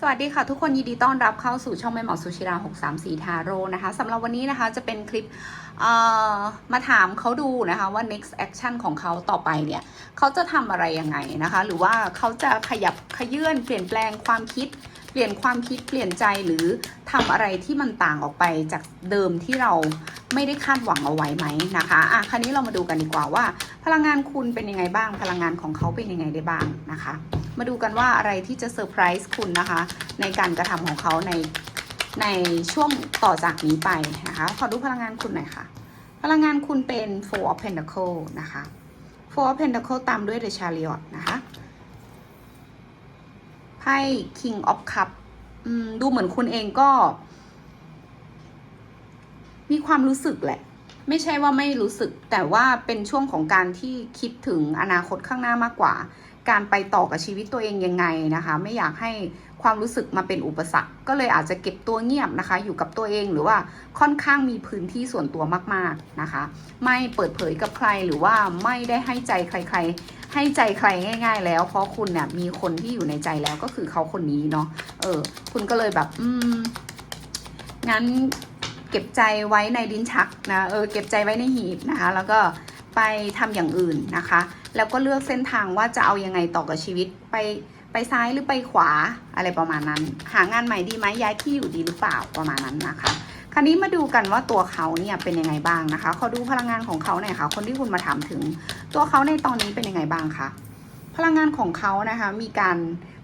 สวัสดีค่ะทุกคนยินดีต้อนรับเข้าสู่ช่องแม่หมอสุชิรา 634 ทาโร่นะคะสำหรับวันนี้นะคะจะเป็นคลิปเอ่อมาถามเขาดูนะคะว่า next action ของเขาต่อไปเนี่ยเขาจะทำอะไรยังไงนะคะ หรือว่าเขาจะขยับขยื่นเปลี่ยนแปลงความคิด ลี่ยนความคิดเปลี่ยนใจหรือทำอะไรที่มันต่างออกไปจากเดิมที่เราไม่ได้คาดหวังเอาไว้ไหมนะคะอะคราวนี้เรามาดูกันดีกว่าว่า พลังงานคุณเป็นยังไงบ้าง พลังงานของเขาเป็นยังไงได้บ้างนะคะ มาดูกันว่าอะไรที่จะเซอร์ไพรส์คุณนะคะ ในการกระทำของเขาในในช่วงต่อจากนี้ไปนะคะ ขอดูพลังงานคุณหน่อยค่ะ พลังงานคุณเป็น Four of Pentacle นะคะ Four of Pentacle ตามด้วย The Chariot นะคะ พ่ King of Cup ดูเหมือนคุณเองก็ มีความรู้สึกแหละ ไม่ใช่ว่าไม่รู้สึก แต่ว่าเป็นช่วงของการที่คิดถึงอนาคตข้างหน้ามากกว่า การไปต่อกับชีวิตตัวเองยังไงนะคะ ไม่อยากให้ความรู้สึกมาเป็นอุปสรรค ก็เลยอาจจะเก็บตัวเงียบนะคะ อยู่กับตัวเองหรือว่าค่อนข้างมีพื้นที่ส่วนตัวมาก ๆนะคะ ไม่เปิดเผยกับใครหรือว่าไม่ได้ให้ใจใคร ๆ ให้ใจใครง่าย ๆ แล้ว เพราะคุณเนี่ยมีคนที่อยู่ในใจแล้วก็คือเขาคนนี้เนาะเออ คุณก็เลยแบบ อืม งั้นเก็บใจไว้ในลิ้นชักนะเออเก็บใจไว้ในหีบนะคะ แล้วก็ไปทำอย่างอื่นนะคะ แล้วก็เลือกเส้นทางว่าจะเอายังไงต่อกับชีวิตไปไปซ้ายหรือไปขวาอะไรประมาณนั้น หางานใหม่ดีไหมย้ายที่อยู่ดีหรือเปล่าประมาณนั้นนะคะ คราวนี้มาดูกันว่าตัวเขาเนี่ยเป็นยังไงบ้างนะคะ ขอดูพลังงานของเขาหน่อยค่ะ คนที่คุณมาถามถึง ตัวเขาในตอนนี้เป็นยังไงบ้างคะพลังงานของเขานะคะมีการ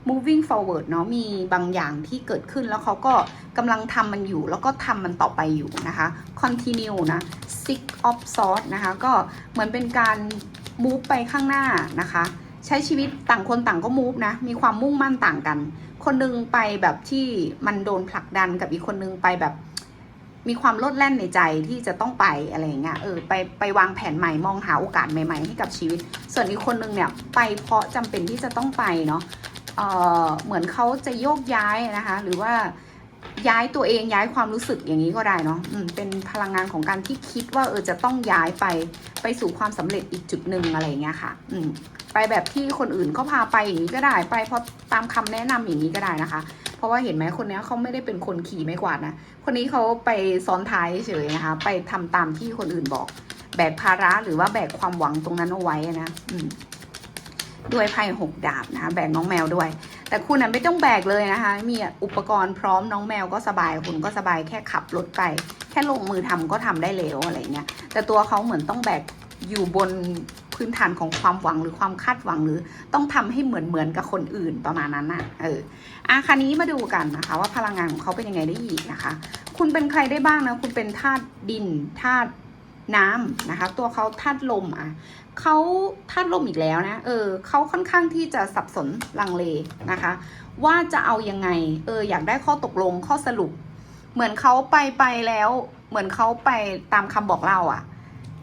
moving forward เนาะมีบางอย่างที่เกิดขึ้นแล้วเขาก็กำลังทำมันอยู่ แล้วก็ทำมันต่อไปอยู่นะคะ continue นะ six of swords นะคะ ก็เหมือนเป็นการ move ไปข้างหน้านะคะ ใช้ชีวิตต่างคนต่างก็ move นะ มีความมุ่งมั่นต่างกัน คนหนึงไปแบบที่มันโดนผลักดันกับอีกคนนึงไปแบบ มีความโลดแล่นในใจที่จะต้องไปอะไรอย่างเงี้ยเออไปไปวางแผนใหม่มองหาโอกาสใหม่ ๆ ให้กับชีวิต ส่วนอีกคนนึงเนี่ยไปเพราะจำเป็นที่จะต้องไปเนาะเออเหมือนเขาจะโยกย้ายนะคะ หรือว่าย้ายตัวเองย้ายความรู้สึกอย่างนี้ก็ได้เนาะเป็นพลังงานของการที่คิดว่าเออจะต้องย้ายไปไปสู่ความสำเร็จอีกจุดหนึ่งอะไรเงี้ยค่ะ อืมไปแบบที่คนอื่นเขาพาไปอย่างนี้ก็ได้ ไปเพราะตามคำแนะนำอย่างนี้ก็ได้นะคะ ราะว่าเห็นไหมคนนี้เขาไม่ได้เป็นคนขี่ไม่กวาดนะ คนนี้เขาไปซ้อนท้ายเฉยนะคะ ไปทำตามที่คนอื่นบอก แบกภาระหรือว่าแบกความหวังตรงนั้นเอาไว้นะอืด้วยไพ่หกดาบนะคะแบกน้องแมวด้วย แต่คุณน่ะไม่ต้องแบกเลยนะคะ มีอุปกรณ์พร้อมน้องแมวก็สบายคุณก็สบายแค่ขับรถไป แค่ลงมือทำก็ทำได้แล้วอะไรเงี้ยแต่ตัวเขาเหมือนต้องแบกอยู่บน พื้นฐานของความหวังหรือความคาดหวังหรือต้องทำให้เหมือนเหมือนกับคนอื่นประมาณนั้นน่ะ เอออะครานี้มาดูกันนะคะ ว่าพลังงานของเขาเป็นยังไงได้อีกนะคะ คุณเป็นใครได้บ้างนะคุณเป็นธาตุดินธาตุน้ำนะคะ ตัวเขาธาตุลมอะเขาธาตุลมอีกแล้วนะเออเขาค่อนข้างที่จะสับสนลังเลนะคะ ว่าจะเอายังไงเอออยากได้ข้อตกลงข้อสรุป เหมือนเขาไปไปแล้ว เหมือนเขาไปตามคำบอกเล่าอะ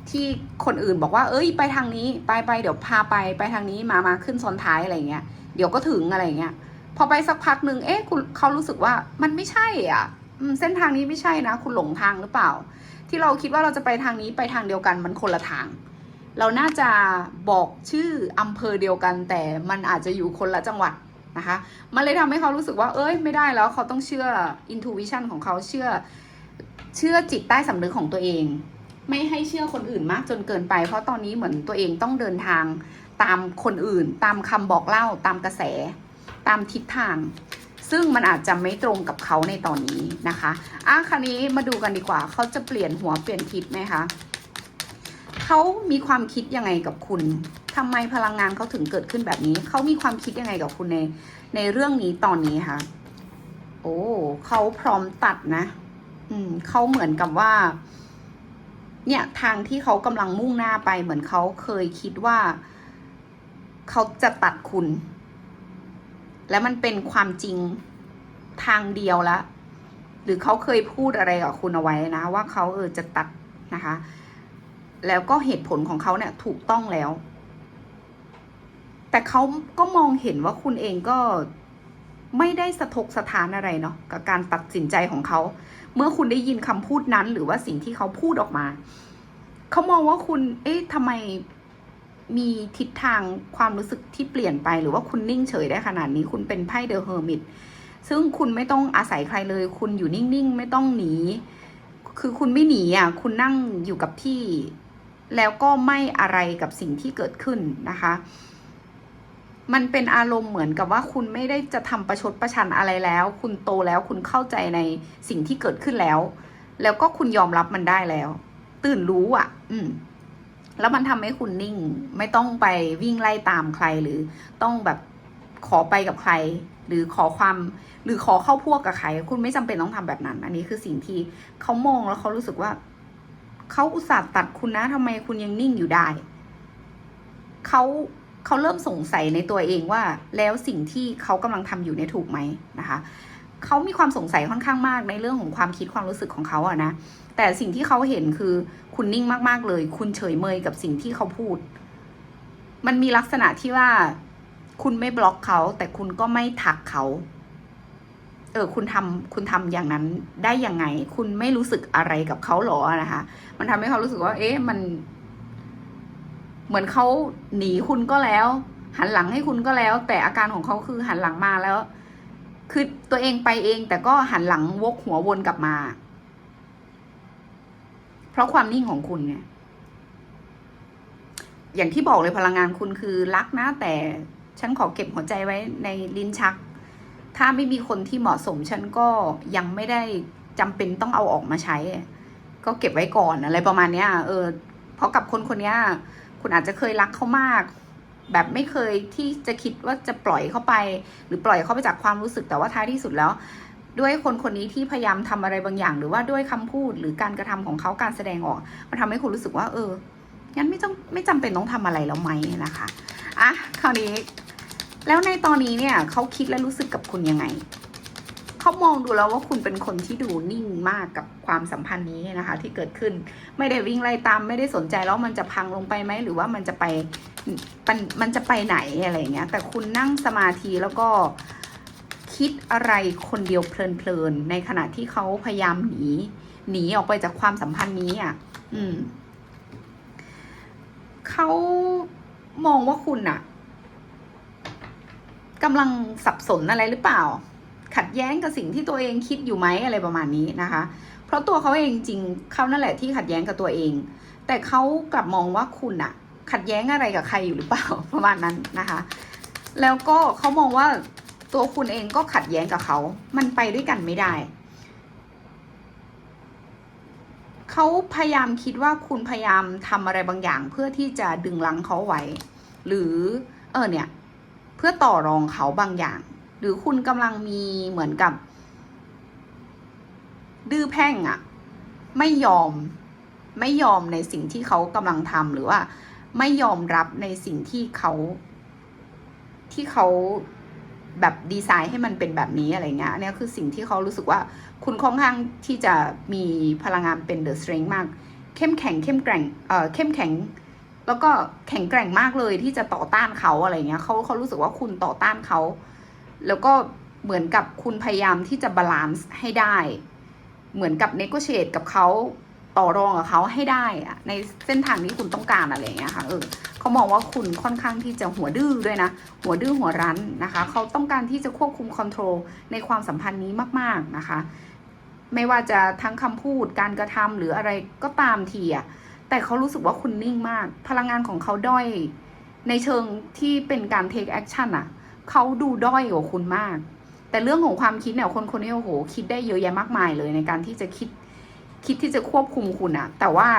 ที่คนอื่นบอกว่า เอ้ย ไปทางนี้ ไปไปเดี๋ยวพาไป ไปทางนี้ มามาขึ้นซ้อนท้ายอะไรเงี้ย เดี๋ยวก็ถึงอะไรเงี้ย พอไปสักพักหนึ่งเอ๊ะคุณเขารู้สึกว่ามันไม่ใช่อะเส้นทางนี้ไม่ใช่นะ คุณหลงทางหรือเปล่า ที่เราคิดว่าเราจะไปทางนี้ไปทางเดียวกันมันคนละทาง เราน่าจะบอกชื่ออำเภอเดียวกัน แต่มันอาจจะอยู่คนละจังหวัดนะคะ มันเลยทำให้เขารู้สึกว่า เอ้ย ไม่ได้แล้วเขาต้องเชื่อ intuition ของเขาเชื่อ เชื่อจิตใต้สำนึกของตัวเอง ไม่ให้เชื่อคนอื่นมากจนเกินไป เพราะตอนนี้เหมือนตัวเองต้องเดินทางตามคนอื่น ตามคำบอกเล่าตามกระแส ตามทิศทาง ซึ่งมันอาจจะไม่ตรงกับเขาในตอนนี้นะคะอะคราวนี้มาดูกันดีกว่า เขาจะเปลี่ยนหัวเปลี่ยนทิศไหมคะเขามีความคิดยังไงกับคุณทำไมพลังงานเขาถึงเกิดขึ้นแบบนี้ เขามีความคิดยังไงกับคุณในในเรื่องนี้ตอนนี้คะโอ้เขาพร้อมตัดนะ อืมเขาเหมือนกับว่าเเนี่ยทางที่เขากำลังมุ่งหน้าไปเหมือนเขาเคยคิดว่า เขาจะตัดคุณ และมันเป็นความจริงทางเดียวแล้วหรือเขาเคยพูดอะไรกับคุณเอาไว้นะ ว่าเขาเออจะตัดนะคะ แล้วก็เหตุผลของเขาเนี่ยถูกต้องแล้ว แต่เขาก็มองเห็นว่าคุณเองก็ไม่ได้สะทกสะท้านอะไรเนาะกับการตัดสินใจของเขา เมื่อคุณได้ยินคำพูดนั้น หรือว่าสิ่งที่เขาพูดออกมาเขามองว่าคุณ เอ๊ะทำไมมีทิศทางความรู้สึกที่เปลี่ยนไป หรือว่าคุณนิ่งเฉยได้ขนาดนี้ คุณเป็นไพ่เดอะเฮอร์มิตซึ่งคุณไม่ต้องอาศัยใครเลย คุณอยู่นิ่งๆ ไม่ต้องหนี คือคุณไม่หนีอะ คุณนั่งอยู่กับที่ แล้วก็ไม่อะไรกับสิ่งที่เกิดขึ้นนะคะ มันเป็นอารมณ์เหมือนกับว่าคุณไม่ได้จะทำประชดประชันอะไรแล้ว คุณโตแล้วคุณเข้าใจในสิ่งที่เกิดขึ้นแล้ว แล้วก็คุณยอมรับมันได้แล้ว ตื่นรู้อะ อืม แล้วมันทำให้คุณนิ่ง ไม่ต้องไปวิ่งไล่ตามใครหรือต้องแบบขอไปกับใคร หรือขอความ หรือขอเข้าพวกกับใคร คุณไม่จำเป็นต้องทำแบบนั้น อันนี้คือสิ่งที่เขามองแล้วเขารู้สึกว่าเขาอุตส่าห์ตัดคุณนะทำไมคุณยังนิ่งอยู่ได้เขา เขาเริ่มสงสัยในตัวเองว่า แล้วสิ่งที่เขากำลังทำอยู่เนี่ยถูกไหมนะคะเขามีความสงสัยค่อนข้างมากในเรื่องของความคิดความรู้สึกของเขาอะนะ แต่สิ่งที่เขาเห็นคือคุณนิ่งมากๆเลย คุณเฉยเมยกับสิ่งที่เขาพูด มันมีลักษณะที่ว่า คุณไม่บล็อกเขา แต่คุณก็ไม่ทักเขาเออคุณทำคุณทำอย่างนั้นได้ยังไง คุณไม่รู้สึกอะไรกับเขาหรอนะคะ มันทำให้เขารู้สึกว่า เอ๊ะมัน เหมือนเขาหนีคุณก็แล้ว หันหลังให้คุณก็แล้ว แต่อาการของเขาคือหันหลังมาแล้ว คือตัวเองไปเอง แต่ก็หันหลังวกหัววนกลับมา เพราะความนิ่งของคุณไงอย่างที่บอกเลยพลังงานคุณคือรักนะ แต่ฉันขอเก็บหัวใจไว้ในลิ้นชัก ถ้าไม่มีคนที่เหมาะสมฉันก็ยังไม่ได้จำเป็นต้องเอาออกมาใช้ ก็เก็บไว้ก่อนอะไรประมาณเนี้ย เออเพราะกับคนคนนี้ คุณอาจจะเคยรักเขามาก แบบไม่เคยที่จะคิดว่าจะปล่อยเขาไป หรือปล่อยเขาไปจากความรู้สึกแต่ว่าท้ายที่สุดแล้ว ด้วยคนคนนี้ที่พยายามทำอะไรบางอย่าง หรือว่าด้วยคำพูดหรือการกระทำของเขาการแสดงออกมันทำให้คุณรู้สึกว่า เอองั้นไม่ต้องไม่จำเป็นต้องทำอะไรแล้วไหมนะคะอะคราวนี้ แล้วในตอนนี้เนี่ยเขาคิดและรู้สึกกับคุณยังไง เขามองดูแล้วว่าคุณเป็นคนที่ดูนิ่งมากกับความสัมพันธ์นี้นะคะ ที่เกิดขึ้นไม่ได้วิ่งไล่ตาม ไม่ได้สนใจแล้วมันจะพังลงไปไหมหรือว่ามันจะไปมันมันจะไปไหนอะไรเงี้ยแต่คุณนั่งสมาธิแล้วก็คิดอะไรคนเดียวเพลินๆในขณะที่เขาพยายามหนีหนีออกไปจากความสัมพันธ์นี้อะ อืมเขามองว่าคุณอะกำลังสับสนอะไรหรือเปล่า ขัดแย้งกับสิ่งที่ตัวเองคิดอยู่ไหมอะไรประมาณนี้นะคะ เพราะตัวเขาเองจริงเขานั่นแหละที่ขัดแย้งกับตัวเอง แต่เขากลับมองว่าคุณอะขัดแย้งอะไรกับใครอยู่หรือเปล่าประมาณนั้นนะคะ แล้วก็เขามองว่าตัวคุณเองก็ขัดแย้งกับเขา มันไปด้วยกันไม่ได้ เขาพยายามคิดว่าคุณพยายามทำอะไรบางอย่าง เพื่อที่จะดึงลังเขาไว้ หรือ เออเนี่ย เพื่อต่อรองเขาบางอย่าง หรือคุณกำลังมีเหมือนกับ ดื้อแพ่งอะไม่ยอม ไม่ยอมในสิ่งที่เขากำลังทำหรือว่า ไม่ยอมรับในสิ่งที่เขา ที่เขาแบบดีไซน์ให้มันเป็นแบบนี้อะไรเงี้ยนนี้คือสิ่งที่เขารู้สึกว่าคุณค่อนข้างที่จะมีพลังงานเป็นเดอะสตริงมาก เข้มแข็งเข้มแกร่งเอ่อเข้มแข็ง แล้วก็แข็งแกร่งมากเลยที่จะต่อต้านเขาอะไรเงี้ยเขาเขารู้สึกว่าคุณต่อต้านเขา แล้วก็เหมือนกับคุณพยายามที่จะบาลานซ์ให้ได้ เหมือนกับเนโกเชตกับเขาต่อรองกับเขาให้ได้อะในเส้นทางที่คุณต้องการอะไรเงี้ยค่ะเออเขามองว่าคุณค่อนข้างที่จะหัวดื้อด้วยนะ หัวดื้อหัวรั้นนะคะเขาต้องการที่จะควบคุมคอนโทรลในความสัมพันธ์นี้มาก ๆนะคะ ไม่ว่าจะทั้งคำพูดการกระทำหรืออะไรก็ตามทีอะแต่เขารู้สึกว่าคุณนิ่งมาก พลังงานของเขาด้อยในเชิงที่เป็นการ take action อะ เขาดูด้อยกว่าคุณมาก แต่เรื่องของความคิดเนี่ยคนคนนี้โอ้โห คิดได้เยอะแยะมากมายเลยในการที่จะคิด คิดที่จะควบคุมคุณอะแต่ว่า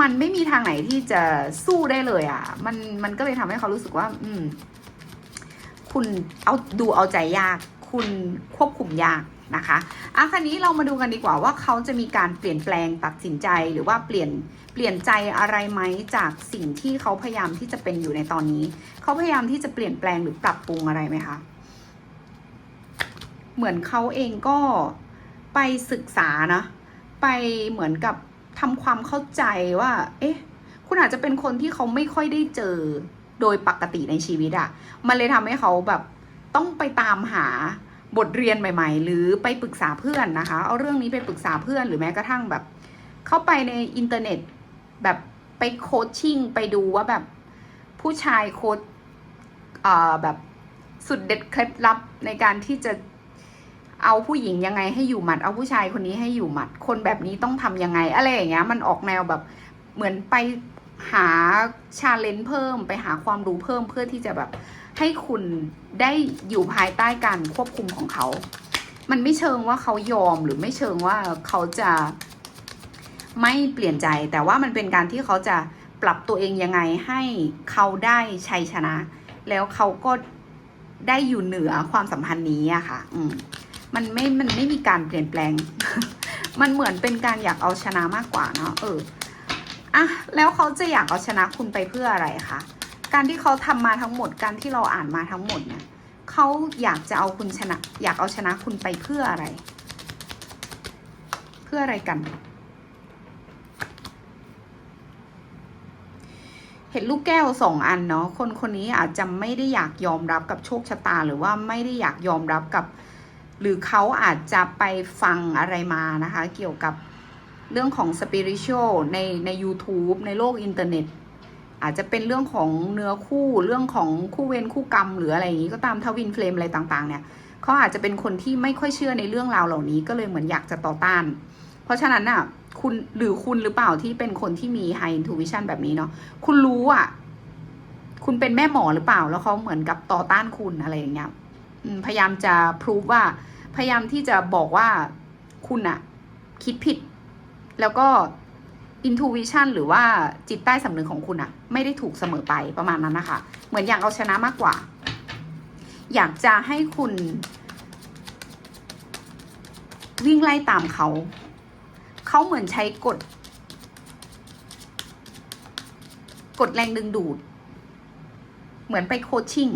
มันไม่มีทางไหนที่จะสู้ได้เลยอะมันมันก็เลยทำให้เขารู้สึกว่า อืม คุณเอาดูเอาใจยาก คุณควบคุมยาก นะคะอะคันนี้เรามาดูกันดีกว่าว่าเขาจะมีการเปลี่ยนแปลงตัดสินใจหรือว่าเปลี่ยนเปลี่ยนใจอะไรไหมจากสิ่งที่เขาพยายามที่จะเป็นอยู่ในตอนนี้ เขาพยายามที่จะเปลี่ยนแปลงหรือปรับปรุงอะไรไหมคะเหมือนเขาเองก็ไปศึกษานะไปเหมือนกับทำความเข้าใจว่า เอ๊ะ คุณอาจจะเป็นคนที่เขาไม่ค่อยได้เจอโดยปกติในชีวิตอะมันเลยทำให้เขาแบบต้องไปตามหา บทเรียนใหม่ ๆ หรือไปปรึกษาเพื่อนนะคะ เอาเรื่องนี้ไปปรึกษาเพื่อนหรือแม้กระทั่งแบบ เข้าไปในอินเทอร์เน็ตแบบไปโคชชิ่งไปดูว่าแบบผู้ชายโคชเอ่อแบบสุดเด็ดเคล็ดลับในการที่จะเอาผู้หญิงยังไงให้อยู่หมัด เอาผู้ชายคนนี้ให้อยู่หมัด คนแบบนี้ต้องทำยังไงอะไรอย่างเงี้ย มันออกแนวแบบเหมือนไปหาชาเลนจ์เพิ่ม ไปหาความรู้เพิ่มเพื่อที่จะแบบ ให้คุณได้อยู่ภายใต้การควบคุมของเขา มันไม่เชิงว่าเขายอมหรือไม่เชิงว่าเขาจะไม่เปลี่ยนใจ แต่ว่ามันเป็นการที่เขาจะปรับตัวเองยังไงให้เขาได้ชัยชนะ แล้วเขาก็ได้อยู่เหนือความสัมพันธ์นี้อะค่ะ อืม มันไม่ มันไม่มีการเปลี่ยนแปลง มันเหมือนเป็นการอยากเอาชนะมากกว่าเนาะ เออ อะ แล้วเขาจะอยากเอาชนะคุณไปเพื่ออะไรคะ การที่เขาทำมาทั้งหมด การที่เราอ่านมาทั้งหมดเนี่ยเขาอยากจะเอาคุณชนะ อยากเอาชนะคุณไปเพื่ออะไร เพื่ออะไรกัน เห็นลูกแก้วสองอันเนาะคนคนนี้อาจจะไม่ได้อยากยอมรับกับโชคชะตา หรือว่าไม่ได้อยากยอมรับกับ หรือเขาอาจจะไปฟังอะไรมานะคะ เกี่ยวกับเรื่องของสปิริตช a l ในใน YouTube ในโลกอินเทอร์เน็ต อาจจะเป็นเรื่องของเนื้อคู่เรื่องของคู่เวรคู่กรรม หรืออะไรอย่างนี้ก็ตามทวินเฟลมอะไรต่างๆ เนี่ยเขาอาจจะเป็นคนที่ไม่ค่อยเชื่อในเรื่องราวเหล่านี้ก็เลยเหมือนอยากจะต่อต้าน เพราะฉะนั้นน่ะคุณหรือคุณหรือเปล่าที่เป็นคนที่มี high intuition แบบนี้เนาะคุณรู้อะ คุณเป็นแม่หมอหรือเปล่าแล้วเขาเหมือนกับต่อต้านคุณอะไรอย่างเงี้ยพยายามจะพรูฟว่า พยายามที่จะบอกว่าคุณอะคิดผิด แล้วก็ intuition หรือว่าจิตใต้สำนึกของคุณอะไม่ได้ถูกเสมอไปประมาณนั้นนะคะ เหมือนอยากเอาชนะมากกว่า อยากจะให้คุณ วิ่งไล่ตามเขา เขาเหมือนใช้กฎกฎแรงดึงดูด เหมือนไปโคชชิ่ง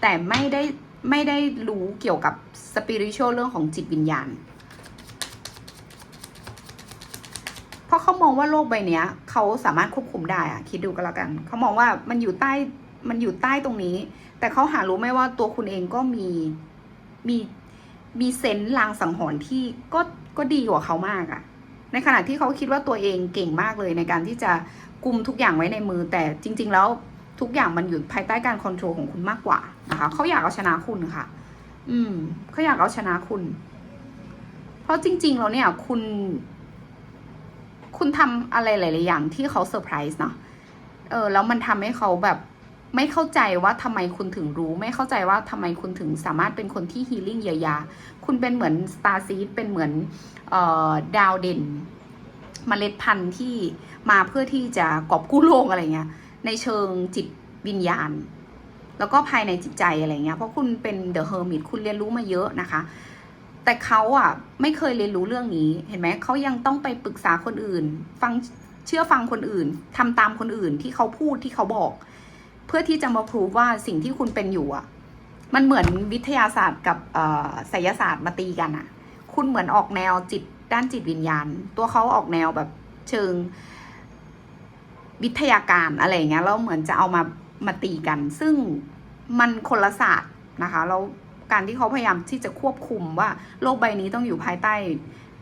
แต่ไม่ได้ไม่ได้รู้เกี่ยวกับสปิริตช a l เรื่องของจิตวิญญาณ เพ ราะเขามองว่าโลกใบเนี้ยเขาสามารถควบคุมได้อะคิดดูก็แล้วกัน เขามองว่ามันอยู่ใต้มันอยู่ใต้ตรงนี้ แต่เขาหารู้ไหมว่าตัวคุณเองก็มีมีมีเซนส์ลางสังหรณ์ที่ก็ก็ดีกว่าเขามากอะในขณะที่เขาคิดว่าตัวเองเก่งมากเลยในการที่จะกุมทุกอย่างไว้ในมือ แต่จริง ๆ แล้วทุกอย่างมันอยู่ภายใต้การควบคุมของคุณมากกว่านะคะเขาอยากเอาชนะคุณค่ะ อืมเขาอยากเอาชนะคุณ เพราะจริง ๆ แล้วเนี่ยคุณ คุณทำอะไรหลาย ๆ อย่างที่เขาเซอร์ไพรส์เนาะเออแล้วมันทำให้เขาแบบไม่เข้าใจว่าทำไมคุณถึงรู้ ไม่เข้าใจว่าทำไมคุณถึงสามารถเป็นคนที่ฮีลิ่งเยียวยาคุณเป็นเหมือนสตาร์ซีดเป็นเหมือนเอ่อดาวเด่นเมล็ดพันธุ์ที่มาเพื่อที่จะกอบกู้โลกอะไรเงี้ยในเชิงจิตวิญญาณ แล้วก็ภายในจิตใจอะไรเงี้ยเพราะคุณเป็นเดอะเฮอร์มิตคุณเรียนรู้มาเยอะนะคะ แต่เขาอะไม่เคยเรียนรู้เรื่องนี้ เห็นไหมเขายังต้องไปปรึกษาคนอื่น ฟังเชื่อฟังคนอื่นทำตามคนอื่นที่เขาพูดที่เขาบอก เพื่อที่จะมาพูดว่าสิ่งที่คุณเป็นอยู่อะ มันเหมือนวิทยาศาสตร์กับเอ่อไสยศาสตร์มาตีกันอะ คุณเหมือนออกแนวจิตด้านจิตวิญญาณ ตัวเขาออกแนวแบบเชิงวิทยาการอะไรเงี้ยแล้วเหมือนจะเอามามาตีกัน ซึ่งมันคนละศาสตร์นะคะแล้ว การที่เขาพยายามที่จะควบคุมว่าโลกใบนี้ต้องอยู่ภายใต้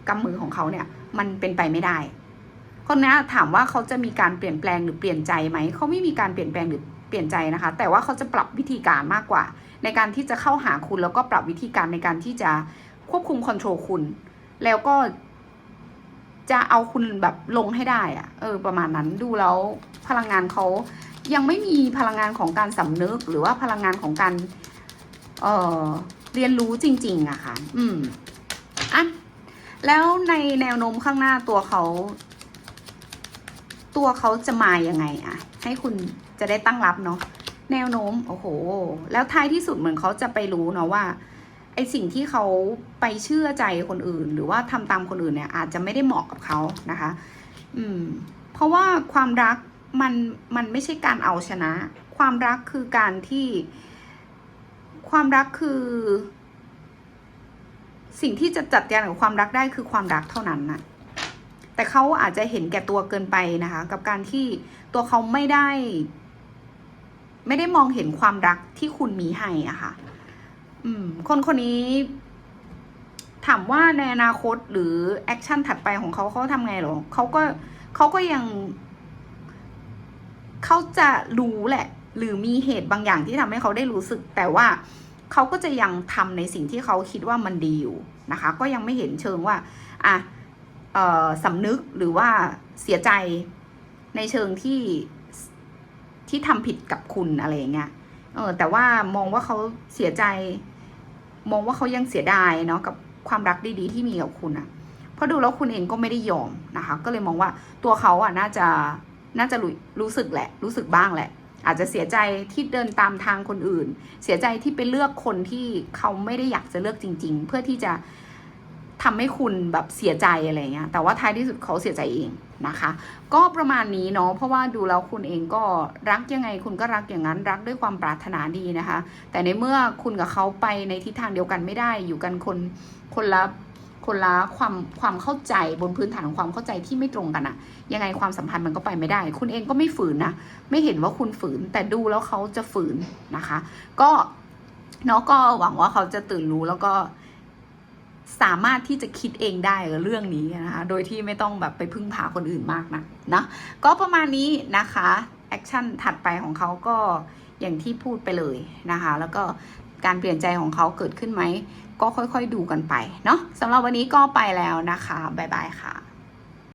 กำมือของเขาเนี่ย มันเป็นไปไม่ได้คนนี้ถามว่าเขาจะมีการเปลี่ยนแปลงหรือเปลี่ยนใจไหมเขาไม่มีการเปลี่ยนแปลงหรือเปลี่ยนใจนะคะ แต่ว่าเขาจะปรับวิธีการมากกว่า ในการที่จะเข้าหาคุณแล้วก็ปรับวิธีการในการที่จะควบคุมคอนโทรลคุณ แล้วก็จะเอาคุณแบบลงให้ได้อะเออ ประมาณนั้นดูแล้วพลังงานเขายังไม่มีพลังงานของการสำนึกหรือว่าพลังงานของการ เออเรียนรู้จริง ๆอะค่ะ อืมอะแล้วในแนวโน้มข้างหน้าตัวเขา ตัวเขาจะมายังไงอะให้คุณจะได้ตั้งรับเนาะแนวโน้มโอ้โห แล้วท้ายที่สุดเหมือนเขาจะไปรู้เนาะว่าไอสิ่งที่เขาไปเชื่อใจคนอื่น หรือว่าทำตามคนอื่นเนี่ย อาจจะไม่ได้เหมาะกับเขานะคะ อืม เพราะว่าความรักมันมันไม่ใช่การเอาชนะ ความรักคือการที่ ความรักคือ สิ่งที่จะจัดการกับความรักได้คือความรักเท่านั้นนะแต่เขาอาจจะเห็นแก่ตัวเกินไปนะคะ กับการที่ตัวเขาไม่ได้ ไม่ได้มองเห็นความรักที่คุณมีให้อะค่ะ อืม คนคนนี้ ถามว่าในอนาคตหรือแอคชั่นถัดไปของเขาเขาทำไงหรอเขาก็เขาก็ยังเขาจะรู้แหละ หรือมีเหตุบางอย่างที่ทำให้เขาได้รู้สึกแต่ว่า เขาก็จะยังทำในสิ่งที่เขาคิดว่ามันดีอยู่นะคะ ก็ยังไม่เห็นเชิงว่าอะเออสำนึกหรือว่าเสียใจในเชิงที่ที่ทำผิดกับคุณอะไรอย่างเงี้ยเออแต่ว่ามองว่าเขาเสียใจ มองว่าเขายังเสียดายเนาะกับความรักดีๆที่มีกับคุณอะเพราะดูแล้วคุณเองก็ไม่ได้ยอมนะคะ ก็เลยมองว่าตัวเขาอะน่าจะน่าจะรู้รู้สึกแหละ รู้สึกบ้างแหละ อาจจะเสียใจที่เดินตามทางคนอื่น เสียใจที่ไปเลือกคนที่เขาไม่ได้อยากจะเลือกจริง ๆ เพื่อที่จะทำให้คุณแบบเสียใจอะไรเงี้ย แต่ว่าท้ายที่สุดเขาเสียใจเองนะคะ ก็ประมาณนี้เนาะ เพราะว่าดูแล้วคุณเองก็รักยังไง คุณก็รักอย่างนั้น รักด้วยความปรารถนาดีนะคะ แต่ในเมื่อคุณกับเขาไปในทิศทางเดียวกันไม่ได้ อยู่กันคนคนละ คนละความความเข้าใจบนพื้นฐานของความเข้าใจที่ไม่ตรงกันอะยังไงความสัมพันธ์มันก็ไปไม่ได้ คุณเองก็ไม่ฝืนนะ ไม่เห็นว่าคุณฝืน แต่ดูแล้วเขาจะฝืนนะคะ ก็เนาะก็หวังว่าเขาจะตื่นรู้แล้วก็สามารถที่จะคิดเองได้เรื่องนี้นะคะ โดยที่ไม่ต้องแบบไปพึ่งพาคนอื่นมากนะนะ ก็ประมาณนี้นะคะ แอคชั่นถัดไปของเขาก็อย่างที่พูดไปเลยนะคะ แล้วก็ การเปลี่ยนใจของเขาเกิดขึ้นไหม ก็ค่อยๆดูกันไปเนาะสำหรับวันนี้ก็ไปแล้วนะคะ บ๊ายบายค่ะ